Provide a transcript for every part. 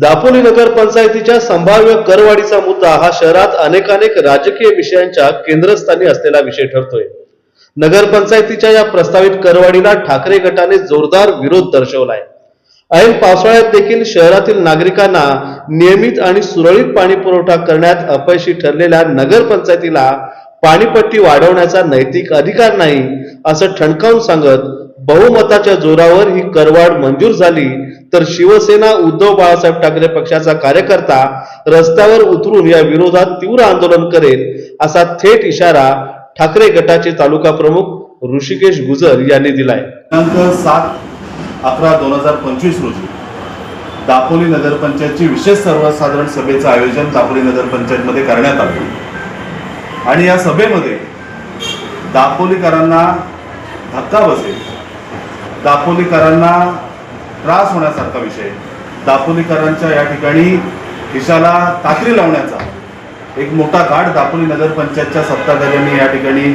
दापोली नगर पंचायतीच्या संभाव्य करवाढीचा मुद्दा हा शहरात अनेकानेक राजकीय विषयांच्या केंद्रस्थानी असलेला विषय ठरतोय. नगरपंचायतीच्या या प्रस्तावित करवाढीला ठाकरे गटाने जोरदार विरोध दर्शवलाय. ऐन पावसाळ्यात देखील शहरातील नागरिकांना नियमित आणि सुरळीत पाणी पुरवठा करण्यात अपयशी ठरलेल्या नगरपंचायतीला पाणीपट्टी वाढवण्याचा नैतिक अधिकार नाही असं ठणकावून सांगत बहुमताच्या जोरावर ही करवाढ मंजूर झाली तर शिवसेना उद्धव बाळासाहेब ठाकरे पक्षाचा कार्यकर्ता रस्त्यावर उतरून या विरोधात तीव्र आंदोलन करेल असा थेट इशारा ठाकरे गटाचे तालुका प्रमुख ऋषिकेश गुजर यांनी दिलाय. दिनांक सात अकरा दोन हजार पंचवीस रोजी दापोली नगरपंचायतची विशेष सर्वसाधारण सभेचं आयोजन दापोली नगरपंचायतमध्ये करण्यात आलं. आणि या सभेमध्ये दापोलीकरांना धक्का बसेल. दापोलीकरांना त्रास होण्यासारखा विषय. दापोलीकरांच्या या ठिकाणी खिशाला कात्री लावण्याचा एक मोठा घाट दापोली नगरपंचायतच्या सत्ताधाऱ्यांनी या ठिकाणी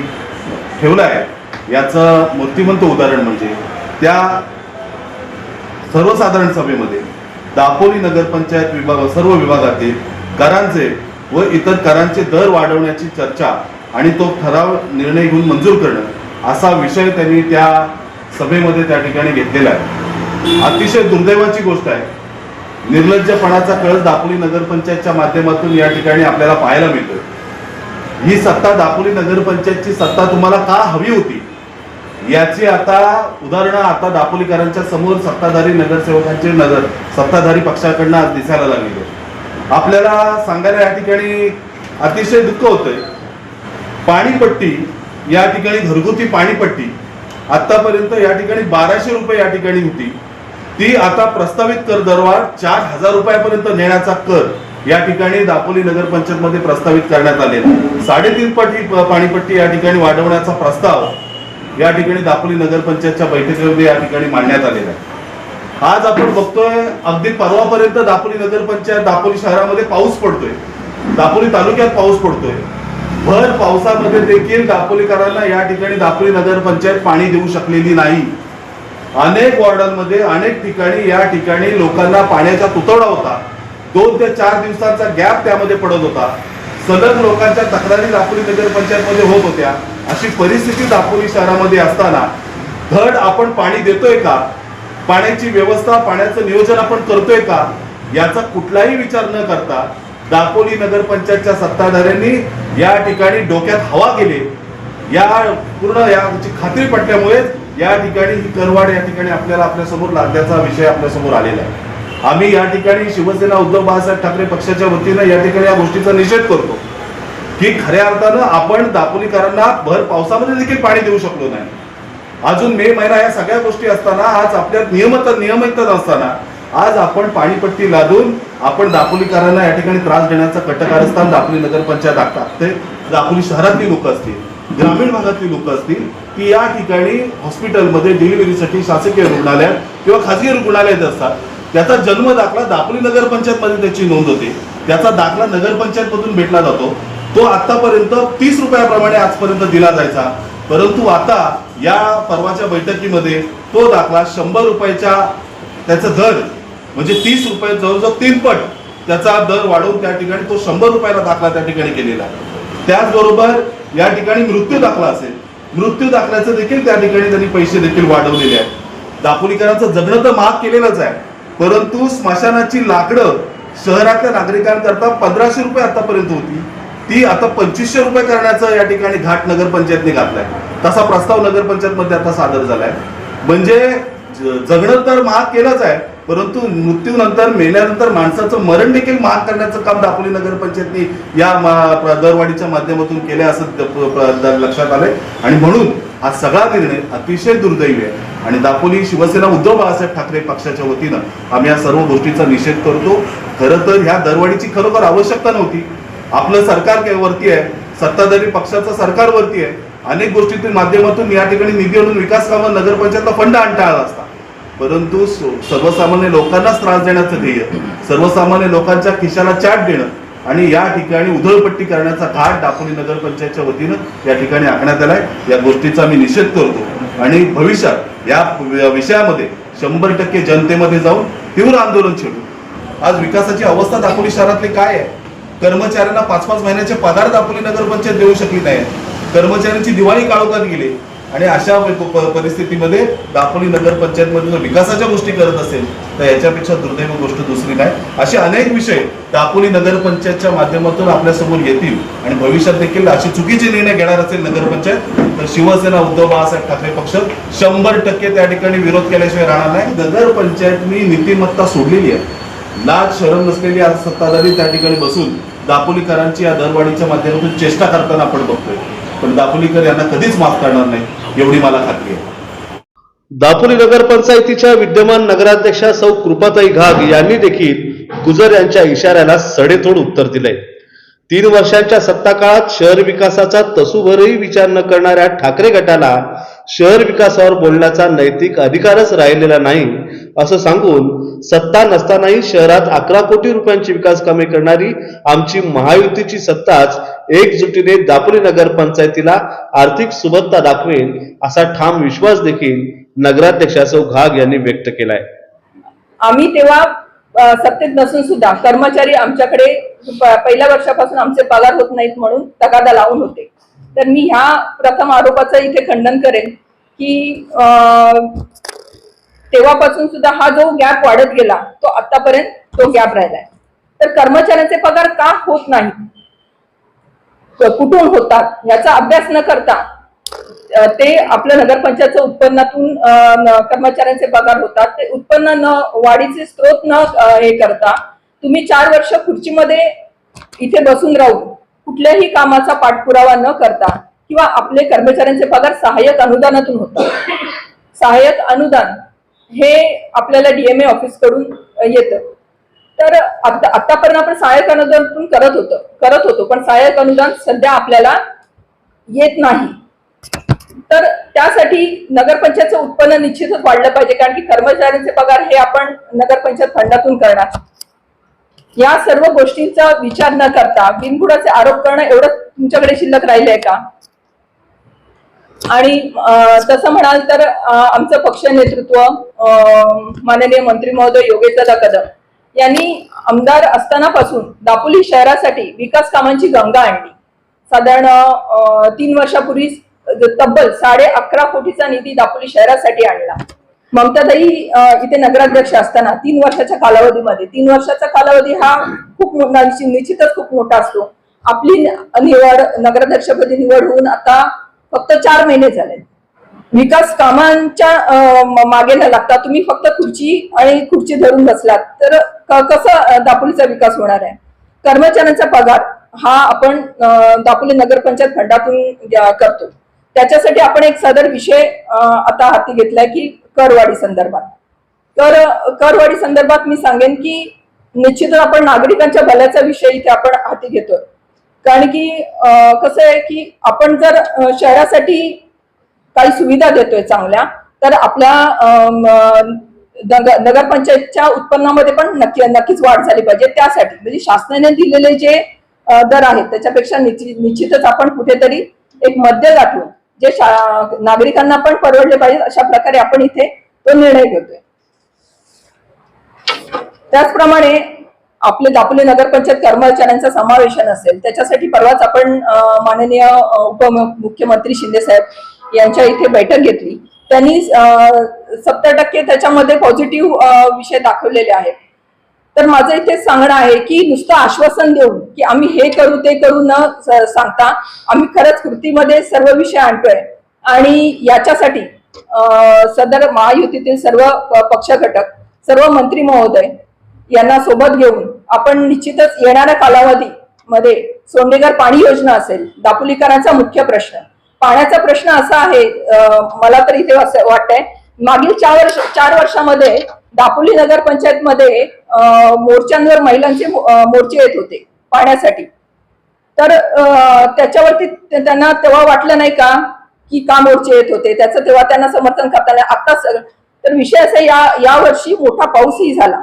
ठेवला आहे याचं मूर्तिमंत उदाहरण म्हणजे त्या सर्वसाधारण सभेमध्ये दापोली नगरपंचायत विभाग सर्व विभागातील करांचे व इतर करांचे दर वाढवण्याची चर्चा आणि तो ठराव निर्णय घेऊन मंजूर करणं असा विषय त्यांनी त्या सभेमध्ये त्या ठिकाणी घेतलेला आहे. अतिशय दुर्दैवाची गोष्ट आहे. निर्लज्जपणाचा कळस दापोली नगरपंचायतच्या माध्यमातून या ठिकाणी आपल्याला पाहायला मिळतोय. ही सत्ता दापोली नगरपंचायतची सत्ता तुम्हाला का हवी होती? याची आता उदाहरणं आता दापोलीकरांच्या समोर सत्ताधारी नगरसेवकांचे नगर सत्ताधारी पक्षाकडनं आज दिसायला लागली आपल्याला सांगायला या ठिकाणी अतिशय दुःख होतंय. पाणीपट्टी या ठिकाणी घरगुती पाणीपट्टी आतापर्यंत या ठिकाणी बाराशे रुपये या ठिकाणी होती. ती आता प्रस्तावित कर दरवाढ चार हजार रुपयापर्यंत नेण्याचा कर या ठिकाणी दापोली नगरपंचायत मध्ये प्रस्तावित करण्यात आलेला आहे. साडेतीन पट ही पाणीपट्टी या ठिकाणी वाढवण्याचा प्रस्ताव या ठिकाणी दापोली नगरपंचायतच्या बैठकीमध्ये या ठिकाणी मांडण्यात आलेला आहे. आज आपण बघतोय अगदी परवापर्यंत दापोली नगरपंचायत दापोली शहरामध्ये पाऊस पडतोय. दापोली तालुक्यात पाऊस पडतोय. भर पावसामध्ये देखील दापोलीकरांना या ठिकाणी दापोली नगरपंचायत पाणी देऊ शकलेली नाही. अनेक वॉर्डांमध्ये अनेक ठिकाणी या ठिकाणी लोकांना पाण्याचा तुतवडा होता. दोन ते चार दिवसांचा गॅप त्यामध्ये पडत होता. सलग लोकांच्या तक्रारी दापोली नगरपंचायतमध्ये होत होत्या. अशी परिस्थिती दापोली शहरामध्ये असताना धड आपण पाणी देतोय का? पाण्याची व्यवस्था पाण्याचं नियोजन आपण करतोय का? याचा कुठलाही विचार न करता दापोली नगरपंचायतच्या सत्ताधाऱ्यांनी या ठिकाणी डोक्यात हवा गेले या पूर्ण याची खात्री पटल्यामुळे या ठिकाणी ही करवाड या ठिकाणी आपल्याला आपल्यासमोर समोर विषय आपल्यासमोर आलेला आहे. आम्ही या ठिकाणी शिवसेना उद्धव बाळासाहेब ठाकरे पक्षाच्या वतीनं या ठिकाणी या गोष्टीचा निषेध करतो. की खऱ्या अर्थानं आपण दापोलीकरांना भर पावसामध्ये देखील पाणी देऊ शकलो नाही. अजून मे महिना या सगळ्या गोष्टी असताना आज आपल्या नियमित नियमित असताना आज आपण पाणीपट्टी लादून आपण दापोलीकरांना या ठिकाणी त्रास देण्याचं कटकारस्थान दापोली नगरपंचायत टाकते दापोली शहरातली लोक असतील ग्रामीण भागातली लोक असतील की या ठिकाणी हॉस्पिटलमध्ये डिलिव्हरीसाठी शासकीय रुग्णालयात किंवा खाजगी रुग्णालयात असतात. त्याचा जन्म दाखला दापोली नगरपंचायतमध्ये त्याची नोंद होते. त्याचा दाखला नगरपंचायत मधून भेटला जातो. तो आतापर्यंत तीस रुपयाप्रमाणे आजपर्यंत दिला जायचा. परंतु आता या परवाच्या बैठकीमध्ये तो दाखला शंभर रुपयाच्या त्याचा दर म्हणजे तीस रुपये जवळजवळ तीनपट त्याचा दर वाढवून त्या ठिकाणी तो शंभर रुपयाला दाखला त्या ठिकाणी केलेला आहे. त्याचबरोबर या ठिकाणी मृत्यू दाखला असेल मृत्यू दाखल्याचं देखील त्या ठिकाणी त्यांनी पैसे देखील वाढवलेले आहेत. दापोलीकरांचं जगणं तर महाग केलेलंच आहे परंतु स्मशानाची लाकडं शहरातल्या नागरिकांकरता पंधराशे रुपये आतापर्यंत होती. ती आता पंचवीसशे रुपये करण्याचं या ठिकाणी घाट नगरपंचायतने घातलाय. तसा प्रस्ताव नगरपंचायतमध्ये आता सादर झालाय. म्हणजे जगणं तर महाग केलंच आहे परंतु मृत्यूनंतर मेल्यानंतर माणसाचं मरण देखील महाग करण्याचं काम दापोली नगरपंचायतनी या दरवाढीच्या माध्यमातून केले असं लक्षात आलंय. आणि म्हणून हा सगळा निर्णय अतिशय दुर्दैवी आहे. आणि दापोली शिवसेना उद्धव बाळासाहेब ठाकरे पक्षाच्या वतीनं आम्ही या सर्व गोष्टीचा निषेध करतो. खरं तर ह्या दरवाढीची खरोखर आवश्यकता नव्हती. आपलं सरकार वरती आहे? सत्ताधारी पक्षाचं सरकार वरती आहे. अनेक गोष्टीतील माध्यमातून या ठिकाणी निधी आणून विकास कामं नगरपंचायतला फंड आणता आला असता. परंतु सर्वसामान्य लोकांनाच त्रास देण्याचं ध्येय सर्वसामान्य लोकांच्या खिशाला चाट देणं आणि या ठिकाणी उधळपट्टी करण्याचा घाट दापोली नगरपंचायतच्या वतीनं या ठिकाणी आखण्यात आलाय. या गोष्टीचा मी निषेध करतो. आणि भविष्यात या विषयामध्ये शंभर टक्के जनतेमध्ये जाऊन तीव्र आंदोलन छेडू. आज विकासाची अवस्था दापोली शहरातली काय आहे? कर्मचाऱ्यांना पाच पाच महिन्याचे पगार दापोली नगरपंचायत देऊ शकली नाही. कर्मचाऱ्यांची दिवाळी काळोखात गेली. आणि अशा परिस्थितीमध्ये दापोली नगरपंचायतमध्ये जर विकासाच्या गोष्टी करत असेल तर याच्यापेक्षा दुर्दैव गोष्ट दुसरी नाही असे अनेक विषय दापोली नगरपंचायतच्या माध्यमातून आपल्यासमोर येतील आणि भविष्यात देखील अशी चुकीचे निर्णय घेणार असेल नगरपंचायत तर शिवसेना उद्धव बाळासाहेब ठाकरे पक्ष शंभर टक्के त्या ठिकाणी विरोध केल्याशिवाय राहणार नाही. नगरपंचायतनी नीतिमत्ता सोडलेली आहे. लाज शरम नसलेली आज सत्ताधारी त्या ठिकाणी बसून दापोलीकरांची या दरवाढीच्या माध्यमातून चेष्टा करताना आपण बघतोय. पण दापोलीकर यांना कधीच माफ करणार नाही. एवढी मला खात्री आहे. दापोली नगरपंचायतीच्या विद्यमान नगराध्यक्षा सौ कृपाताई घाग यांनी देखील गुजर यांच्या इशाऱ्याला सडेतोड उत्तर दिलंय. तीन वर्षांच्या सत्ता काळात शहर विकासाचा तसूभरही विचार न करणाऱ्या ठाकरे गटाला शहर विकासावर बोलण्याचा नैतिक अधिकारच राहिलेला नाही असं सांगून सत्ता नसतानाही शहरात अकरा कोटी रुपयांची विकास कामे करणारी आमची महायुतीची सत्ताच एकजुटीने दापोली नगरपंचायतीला आर्थिक सुबत्ता दाखवेल असा ठाम विश्वास देखील नगराध्यक्षा सौ घाग यांनी व्यक्त केलाय. आम्ही तेव्हा सत्तेत नसून सुद्धा कर्मचारी आमच्याकडे पहिल्या वर्षापासून आमचे पगार होत नाहीत म्हणून तगादा लावून होते. तर मी ह्या प्रथम आरोपाचं इथे खंडन करेन की तेव्हापासून सुद्धा हा जो गॅप वाढत गेला तो आतापर्यंत तो गॅप राहिलाय. तर कर्मचाऱ्यांचे पगार का होत नाहीत? कुठून होतात याचा अभ्यास न करता ते आपल्या नगरपंचायतच्या उत्पन्नातून कर्मचाऱ्यांचे पगार होतात. ते उत्पन्न न वाढीचे स्रोत न हे करता तुम्ही चार वर्ष खुर्चीमध्ये इथे बसून राहून कुठल्याही कामाचा पाठपुरावा न करता किंवा आपले कर्मचाऱ्यांचे पगार सहाय्यक अनुदानातून होतात. सहाय्यक अनुदान हे आपल्याला डीएमए ऑफिसकडून येतं. तर आता आतापर्यंत आपण सहाय्यक अनुदानातून करत होतो करत होतो. पण सहाय्यक अनुदान सध्या आपल्याला येत नाही. तर त्यासाठी नगरपंचायतचं उत्पन्न निश्चितच वाढलं पाहिजे कारण की कर्मचाऱ्यांचे पगार हे आपण नगरपंचायत फंडातून करणार. या सर्व गोष्टींचा विचार न करता बिनबुडाचे आरोप करणं एवढं तुमच्याकडे शिल्लक राहिलंय का? आणि तसं म्हणाल तर आमचं पक्ष नेतृत्व माननीय मंत्री महोदय योगेशदादा कदम यांनी आमदार असतानापासून दापोली शहरासाठी विकास कामांची गंगा आणली. साधारण तीन वर्षापूर्वी तब्बल साडे अकरा कोटीचा निधी दापोली शहरासाठी आणला. ममताताई इथे नगराध्यक्ष असताना तीन वर्षाच्या कालावधीमध्ये तीन वर्षाचा कालावधी हा खूप मोठा म्हणजे निश्चितच खूप मोठा असतो. आपली निवड नगराध्यक्षपदी निवड होऊन आता फक्त चार महिने झाले. विकास कामांच्या मागे न लागता तुम्ही फक्त खुर्ची आणि खुर्ची धरून बसलात तर कसं दापोलीचा विकास होणार आहे? कर्मचाऱ्यांचा पगार हा आपण दापोली नगरपंचायत फंडातून करतो. त्याच्यासाठी आपण एक सदर विषय आता हाती घेतलाय की करवाढी संदर्भात. तर करवाढी संदर्भात मी सांगेन की निश्चितच आपण नागरिकांच्या भल्याचा विषय इथे आपण हाती घेतोय. कारण की कसं आहे की आपण जर शहरासाठी काही सुविधा देतोय चांगल्या तर आपल्या नगरपंचायतच्या उत्पन्नामध्ये पण नक्की नक्कीच वाढ झाली पाहिजे. त्यासाठी म्हणजे शासनाने दिलेले जे दर आहेत त्याच्यापेक्षा निश्चितच आपण कुठेतरी एक मध्य गाठून जे नागरिकांना पण परवडले पाहिजे अशा प्रकारे आपण इथे तो निर्णय घेतोय. त्याचप्रमाणे आपले दापोली नगरपंचायत कर्मचाऱ्यांचं समावेशन असेल त्याच्यासाठी परवाच आपण माननीय उपमुख्यमंत्री शिंदे साहेब यांच्या इथे बैठक घेतली. त्यांनी सत्तर टक्के त्याच्यामध्ये पॉझिटिव्ह विषय दाखवलेले आहेत. तर माझं इथे सांगणं आहे की नुसतं आश्वासन देऊन की आम्ही हे करू ते करू न सांगता आम्ही खरंच कृतीमध्ये सर्व विषय आणतोय. आणि याच्यासाठी सदर महायुतीतील सर्व पक्ष घटक सर्व मंत्री महोदय यांना सोबत घेऊन आपण निश्चितच येणाऱ्या कालावधी मध्ये सोंडेगर पाणी योजना असेल दापोलीकरांचा मुख्य प्रश्न. पाण्याचा प्रश्न असा आहे मला तर इथे वाटतंय मागील चार वर्ष चार वर्षामध्ये दापोली नगर पंचायत मध्ये मोर्चांवर महिलांचे मोर्चे येत होते पाण्यासाठी. तर त्याच्यावरती त्यांना तेव्हा वाटलं नाही का की का मोर्चे येत होते? त्याचं तेव्हा त्यांना समर्थन करताना आता तर विषय असा या या वर्षी मोठा पाऊसही झाला.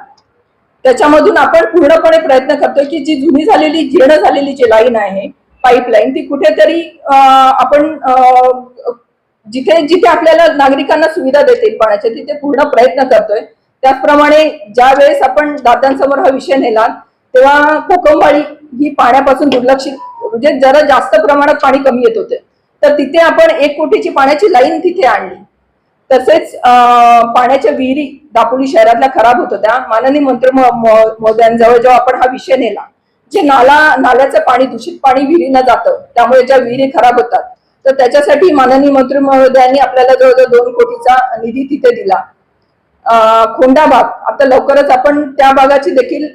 त्याच्यामधून आपण पूर्णपणे प्रयत्न करतोय की जी जुनी झालेली जीर्ण झालेली जी लाईन आहे पाईपलाईन ती कुठेतरी आपण जिथे जिथे आपल्याला नागरिकांना सुविधा देता येईल पाण्याच्या तिथे पूर्ण प्रयत्न करतोय. त्याचप्रमाणे ज्या वेळेस आपण दादांसमोर हा विषय नेला तेव्हा कोकमवाळी ही पाण्यापासून दुर्लक्षित म्हणजे जरा जास्त प्रमाणात पाणी कमी येत होते. तर तिथे आपण एक कोटीची पाण्याची लाईन तिथे आणली. तसेच पाण्याच्या विहिरी दापोली शहरातल्या खराब होत होत्या. माननीय मंत्री महोदयांजवळ जेव्हा आपण हा विषय नेला जे नाला नाल्याचं पाणी दूषित पाणी विहिरीनं जातं त्यामुळे ज्या विहिरी खराब होतात तर त्याच्यासाठी माननीय मंत्री महोदयांनी आपल्याला जवळजवळ दोन कोटीचा निधी तिथे दिला. खोंडा भाग आता लवकरच आपण त्या भागाची देखील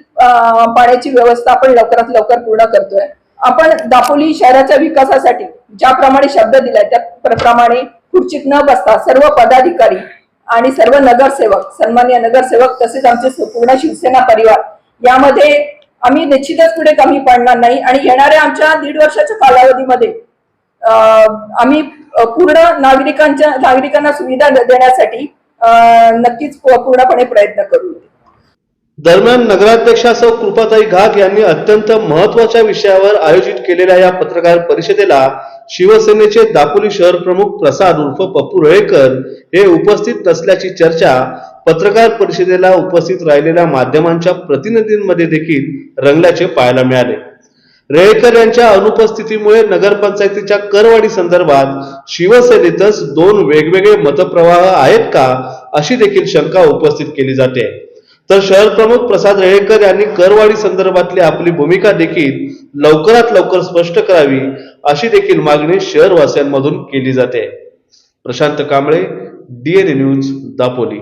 पाण्याची व्यवस्था आपण लवकरात लवकर पूर्ण करतोय. आपण दापोली शहराच्या विकासासाठी ज्याप्रमाणे शब्द दिलाय त्याप्रमाणे खुर्चीत न बसता सर्व पदाधिकारी आणि सर्व नगरसेवक सन्मान्य नगरसेवक तसेच आमचे पूर्ण शिवसेना परिवार यामध्ये आम्ही निश्चितच पुढे कमी पडणार नाही. आणि येणाऱ्या आमच्या दीड वर्षाच्या कालावधीमध्ये आम्ही पूर्ण नागरिकांच्या नागरिकांना सुविधा देण्यासाठी नक्कीच पूर्णपणे प्रयत्न करू. दरम्यान नगराध्यक्षा सौ कृपाताई घाग यांनी अत्यंत महत्त्वाच्या विषयावर आयोजित केलेल्या या पत्रकार परिषदेला शिवसेनेचे दापोली शहर प्रमुख प्रसाद उर्फ पप्पू रेळकर हे उपस्थित नसल्याची चर्चा पत्रकार परिषदेला उपस्थित राहिलेल्या माध्यमांच्या प्रतिनिधींमध्ये देखील रंगल्याचे पाहायला मिळाले. रेळकर यांच्या अनुपस्थितीमुळे नगरपंचायतीच्या करवाढी संदर्भात शिवसेनेतच दोन वेगवेगळे मतप्रवाह आहेत का अशी देखील शंका उपस्थित केली जाते. तर शहर प्रमुख प्रसाद रेळेकर यांनी करवाढी संदर्भातली आपली भूमिका देखील लवकरात लवकर स्पष्ट करावी अशी देखील मागणी शहरवासियांमधून केली जाते. Prashant Kamble DNA news Dapoli.